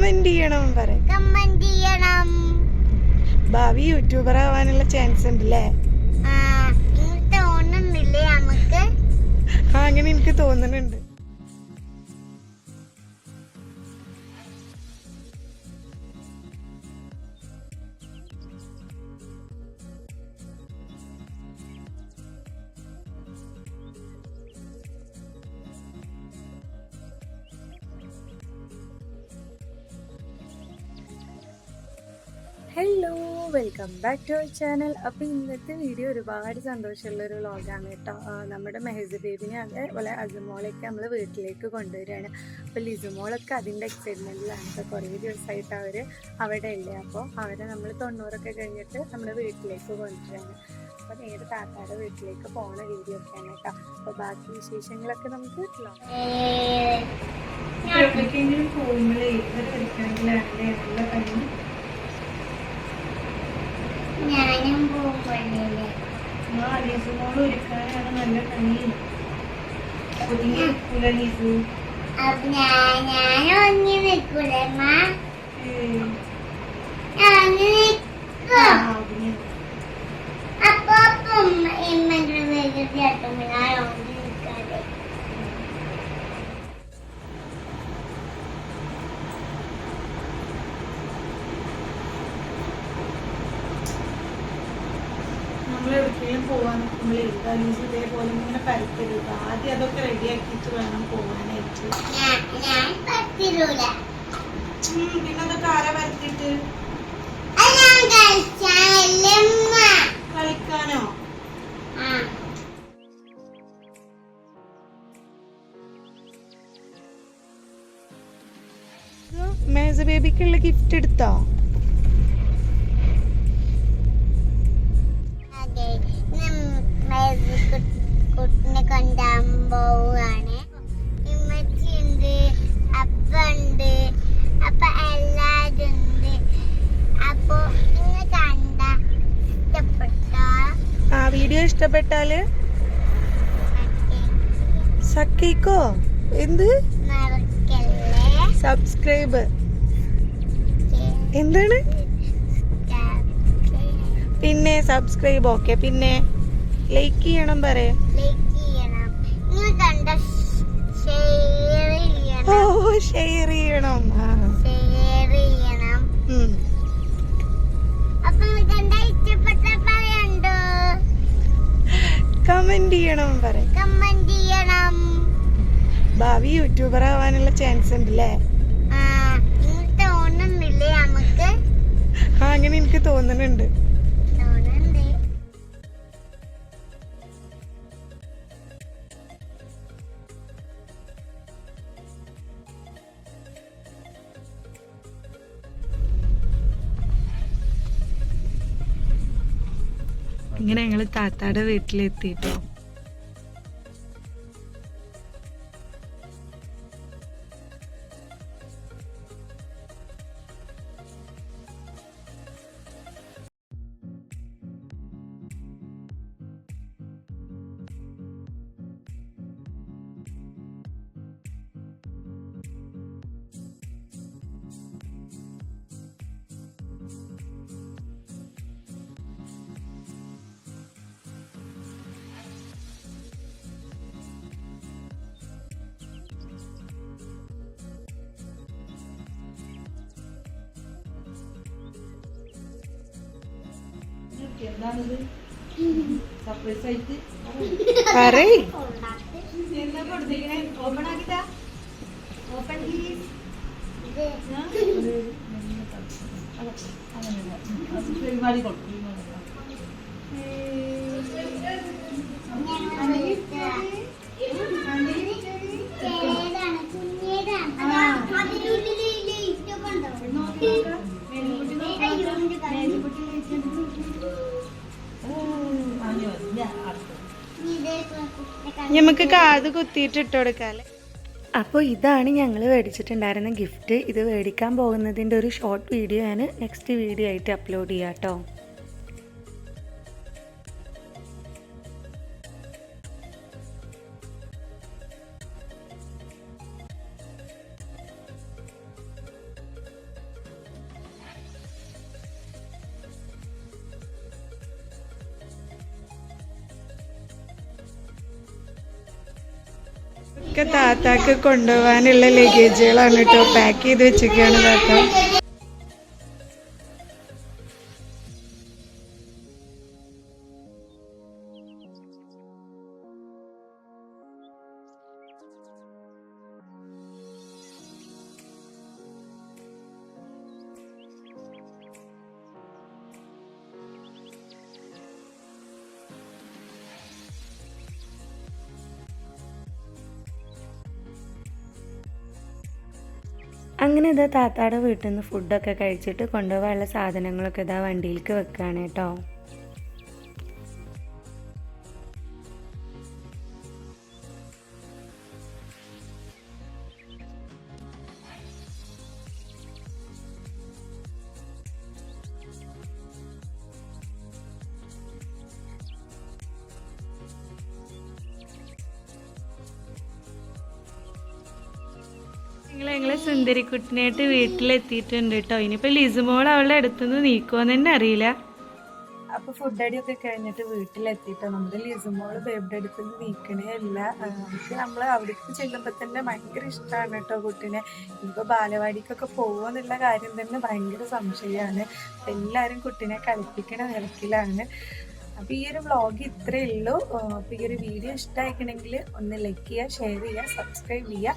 Comment ചെയ്യണം പറ. Comment ചെയ്യണം. ഭാവി യൂട്യൂബർ ആവാനുള്ള ചാൻസ് ഉണ്ട് അല്ലേ ആ ഇങ്ങനെ തോന്നുന്നില്ലേ നമുക്ക്? ആ അങ്ങനെ എനിക്ക് തോന്നുന്നുണ്ട്. Hello welcome back to our channel അപ്പോൾ ഇന്നത്തെ വീഡിയോ ഒരുപാട് സന്തോഷമുള്ള ഒരു വ്ളോഗാണ് കേട്ടോ നമ്മുടെ മെഹസ് ബേബിനെ അതേപോലെ അസുമോളൊക്കെ നമ്മൾ വീട്ടിലേക്ക് കൊണ്ടുവരികയാണ്. അപ്പോൾ ലിസുമോളൊക്കെ അതിന്റെ എക്സൈറ്റ്മെന്റിലാണ് ഇപ്പോൾ കുറേ ദിവസമായിട്ട് അവർ അവിടെ ഇല്ലേ അപ്പോൾ അവരെ നമ്മൾ തൊണ്ണൂറൊക്കെ കഴിഞ്ഞിട്ട് നമ്മുടെ വീട്ടിലേക്ക് കൊണ്ടുവരികയാണ്. അപ്പോൾ നേരെ താത്താടെ വീട്ടിലേക്ക് പോണ വീഡിയോ ഒക്കെയാണ് കേട്ടോ. അപ്പോൾ ബാക്കി വിശേഷങ്ങളൊക്കെ നമുക്ക് പോകുമ്പോഴേ പോകുമ്പോഴേ ആ ലിസുമോൾ ഒരുക്കാനാണ് നല്ല പനി ഒതുങ്ങി നിൽക്കൂല ലിസു അപ്പൊ ഞാൻ ഞാൻ ഒന്നി നിൽക്കൂലേ അമ്മ ഏയ്. ഞാൻ ആ, നിൽക്കും ഒതുങ്ങി. അപ്പൊ അപ്പം ഇമ്മന്റെ വീട്ടിൽ ചേട്ടുമ്പോ ഞാൻ ഒന്നി നിൽക്കാതെ നമ്മൾ എവിടേക്കെങ്കിലും പോവാൻ നിൽക്കുമ്പോഴേ ലിസു ഇതേപോലെ ഇങ്ങനെ പരത്തരുത്. ആദ്യം അതൊക്കെ റെഡിയാക്കിയിട്ട് വേണം പോവാനായിട്ട്. പിന്നെ അതൊക്കെ ആരാ പരത്തിട്ട് കളിക്കാനോ? ബേബിക്കുള്ള ഗിഫ്റ്റ് എടുത്തോ? വീഡിയോ ഇഷ്ടപ്പെട്ടാൽ? സക്കിക്കോ എന്ത്? സബ്സ്ക്രൈബ്. എന്താണ്? പിന്നെ സബ്സ്ക്രൈബ് ഓക്കെ. പിന്നെ ലൈക്ക് ചെയ്യണം പറയേ. ഓ ഷെയർ പറ കമന്റ് ചെയ്യണം. ഭാവി യൂട്യൂബർ ആവാനുള്ള ചാൻസ് ഉണ്ട് അല്ലേ അങ്ങനെ എനിക്ക് തോന്നുന്നുണ്ട് ഇങ്ങനെ ഞങ്ങൾ താത്താടെ വീട്ടിലെത്തിട്ടോ പറയ്. ഇത് ഏതാണ് നമുക്ക് കാത് കുത്തിയിട്ട് ഇട്ട് കൊടുക്കാല്ലേ? അപ്പോൾ ഇതാണ് ഞങ്ങൾ മേടിച്ചിട്ടുണ്ടായിരുന്ന ഗിഫ്റ്റ് ഇത് മേടിക്കാൻ പോകുന്നതിന്റെ ഒരു ഷോർട്ട് വീഡിയോ ആണ്. നെക്സ്റ്റ് വീഡിയോ ആയിട്ട് അപ്ലോഡ് ചെയ്യാം കേട്ടോ ഒക്കെ താത്താക്ക് കൊണ്ടുപോകാനുള്ള ലഗേജുകളാണ് കേട്ടോ പാക്ക് ചെയ്ത് വെച്ചൊക്കെയാണ് താത്ത. അങ്ങനെ ഇതാ താത്താടെ വീട്ടിൽ നിന്ന് ഫുഡൊക്കെ കഴിച്ചിട്ട് കൊണ്ടുപോകാനുള്ള സാധനങ്ങളൊക്കെ ഇതാ വണ്ടിയിലേക്ക് വെക്കുകയാണ് കേട്ടോ. നിങ്ങൾ ഞങ്ങളെ സുന്ദരിക്കുട്ടിനായിട്ട് വീട്ടിലെത്തിയിട്ടുണ്ട് കേട്ടോ ഇനിയിപ്പോൾ ലിസുമോൾ അവളുടെ അടുത്തുനിന്ന് നീക്കുമെന്ന് തന്നെ അറിയില്ല. അപ്പൊ ഫുഡ് അടി അടിയൊക്കെ കഴിഞ്ഞിട്ട് വീട്ടിലെത്തിയിട്ടോ? നമ്മുടെ ലിസുമോൾ ബേബിയുടെ അടുത്തുനിന്ന് നീക്കണേ അല്ല. നമുക്ക് നമ്മൾ അവിടേക്ക് ചെല്ലുമ്പോൾ തന്നെ ഭയങ്കര ഇഷ്ടമാണ് കേട്ടോ കുട്ടീനെ. ഇപ്പൊ ബാലവാടിക്കൊക്കെ പോകുമെന്നുള്ള കാര്യം തന്നെ ഭയങ്കര സംശയമാണ് എല്ലാരും കുട്ടീനെ കളിപ്പിക്കണ നിരക്കിലാണ് അപ്പോൾ ഈ ഒരു വ്ളോഗ് ഇത്രയേ ഉള്ളൂ. അപ്പോൾ ഈ ഒരു വീഡിയോ ഇഷ്ടമായിക്കണമെങ്കിൽ ഒന്ന് ലൈക്ക് ചെയ്യുക ഷെയർ ചെയ്യുക സബ്സ്ക്രൈബ് ചെയ്യുക.